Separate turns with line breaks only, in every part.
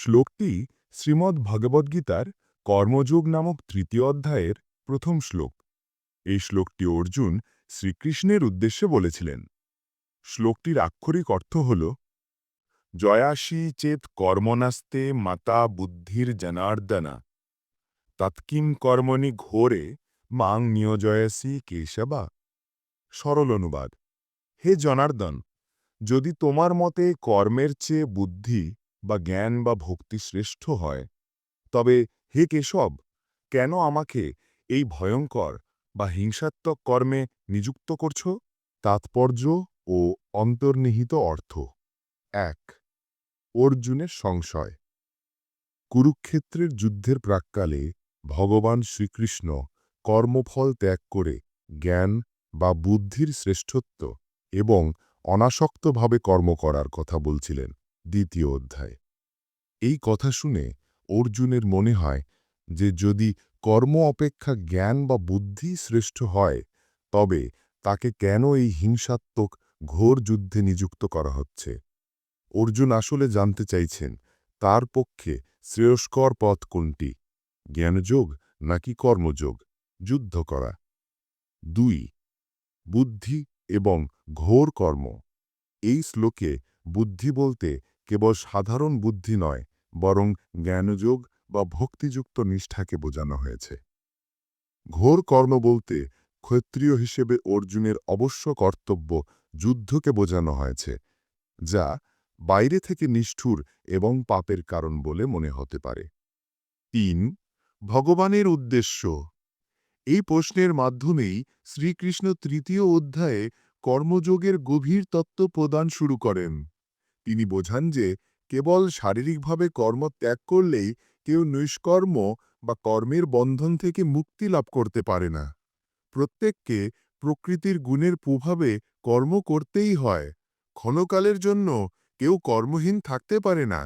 শ্লোকটি শ্রীমদ্ ভগবদ্গীতার কর্মযোগ নামক তৃতীয় অধ্যায়ের প্রথম শ্লোক। এই শ্লোকটি অর্জুন শ্রীকৃষ্ণের উদ্দেশ্যে বলেছিলেন। শ্লোকটির আক্ষরিক অর্থ হল, জয়াসী চেত কর্মনাস্তে মাতা বুদ্ধির জনার্দনা। তৎকিম কর্মণি ঘোরে মাং নিয়োজয়াসী কেশবা। সরল অনুবাদ, হে জনার্দন, যদি তোমার মতে কর্মের চেয়ে বুদ্ধি বা জ্ঞান বা ভক্তি শ্রেষ্ঠ হয়। তবে, হে কেশব, কেন আমাকে এই ভয়ঙ্কর বা হিংসাত্মক কর্মে নিযুক্ত করছ? তাৎপর্য ও অন্তর্নিহিত অর্থ। এক, অর্জুনের সংশয়। কুরুক্ষেত্রের যুদ্ধের প্রাক্কালে ভগবান শ্রীকৃষ্ণ কর্মফল ত্যাগ করে জ্ঞান বা বুদ্ধির শ্রেষ্ঠত্ব এবং অনাসক্তভাবে কর্ম করার কথা বলছিলেন। দ্বিতীয় অধ্যায়। এই কথা শুনে অর্জুনের মনে হয় যে যদি কর্ম অপেক্ষা জ্ঞান বা বুদ্ধি শ্রেষ্ঠ হয়, তবে তাকে কেন এই হিংসাত্মক ঘোর যুদ্ধে নিযুক্ত করা হচ্ছে? অর্জুন আসলে জানতে চাইছেন, তার পক্ষে শ্রেয়স্কর পথ কোনটি? জ্ঞানযোগ নাকি কর্মযোগ? যুদ্ধ করা। দুই, বুদ্ধি এবং ঘোর কর্ম। এই শ্লোকে বুদ্ধি বলতে কেবল সাধারণ বুদ্ধি নয়, বরং জ্ঞানযোগ বা ভক্তিযুক্ত নিষ্ঠাকে বোঝানো হয়েছে। ঘোর কর্ম বলতে ক্ষত্রিয় হিসেবে অর্জুনের অবশ্য কর্তব্য যুদ্ধকে বোঝানো হয়েছে, যা বাইরে থেকে নিষ্ঠুর এবং পাপের কারণ বলে মনে হতে পারে। তিন, ভগবানের উদ্দেশ্য। এই প্রশ্নের মাধ্যমেই শ্রীকৃষ্ণ তৃতীয় অধ্যায়ে কর্মযোগের গভীর তত্ত্ব প্রদান শুরু করেন। তিনি বোঝান যে, কেবল শারীরিকভাবে কর্ম ত্যাগ করলেই কেউ নিষ্কর্ম বা কর্মের বন্ধন থেকে মুক্তি লাভ করতে পারে না। প্রত্যেককে প্রকৃতির গুণের প্রভাবে কর্ম করতেই হয়। ক্ষণকালের জন্য কেউ কর্মহীন থাকতে পারে না।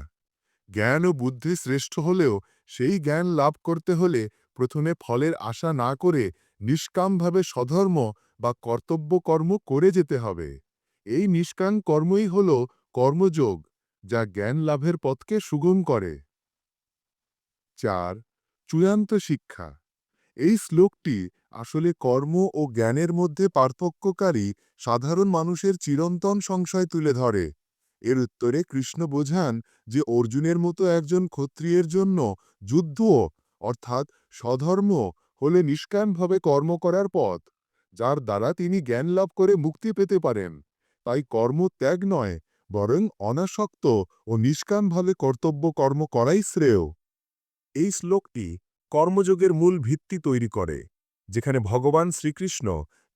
জ্ঞান ও বুদ্ধি শ্রেষ্ঠ হলেও সেই জ্ঞান লাভ করতে হলে প্রথমে ফলের আশা না করে নিষ্কামভাবে স্বধর্ম বা কর্তব্য কর্ম করে যেতে হবে। এই নিষ্কাম কর্মই হল কর্মযোগ, যা জ্ঞান লাভের পথকে সুগম করে। চার, চূড়ান্ত শিক্ষা। এই শ্লোকটি আসলে কর্ম ও জ্ঞানের মধ্যে পার্থক্যকারী সাধারণ মানুষের চিরন্তন সংশয় তুলে ধরে। এর উত্তরে কৃষ্ণ বোঝান যে অর্জুনের মতো একজন ক্ষত্রিয়ের জন্য যুদ্ধ অর্থাৎ স্বধর্ম, হলে নিষ্কামভাবে কর্ম করার পথ। যার দ্বারা তিনি জ্ঞান লাভ করে মুক্তি পেতে পারেন। তাই কর্ম ত্যাগ নয়, বরং অনাসক্ত ও নিষ্কামভাবে কর্তব্য কর্ম করাই শ্রেয়। এই শ্লোকটি কর্মযোগের মূল ভিত্তি তৈরি করে, যেখানে ভগবান শ্রীকৃষ্ণ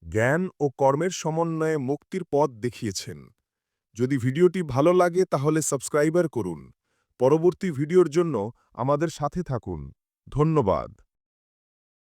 জ্ঞান ও কর্মের সমন্বয়ে মুক্তির পথ দেখিয়েছেন। যদি ভিডিওটি ভালো লাগে তাহলে সাবস্ক্রাইবার করুন। পরবর্তী ভিডিওর জন্য আমাদের সাথে থাকুন। ধন্যবাদ।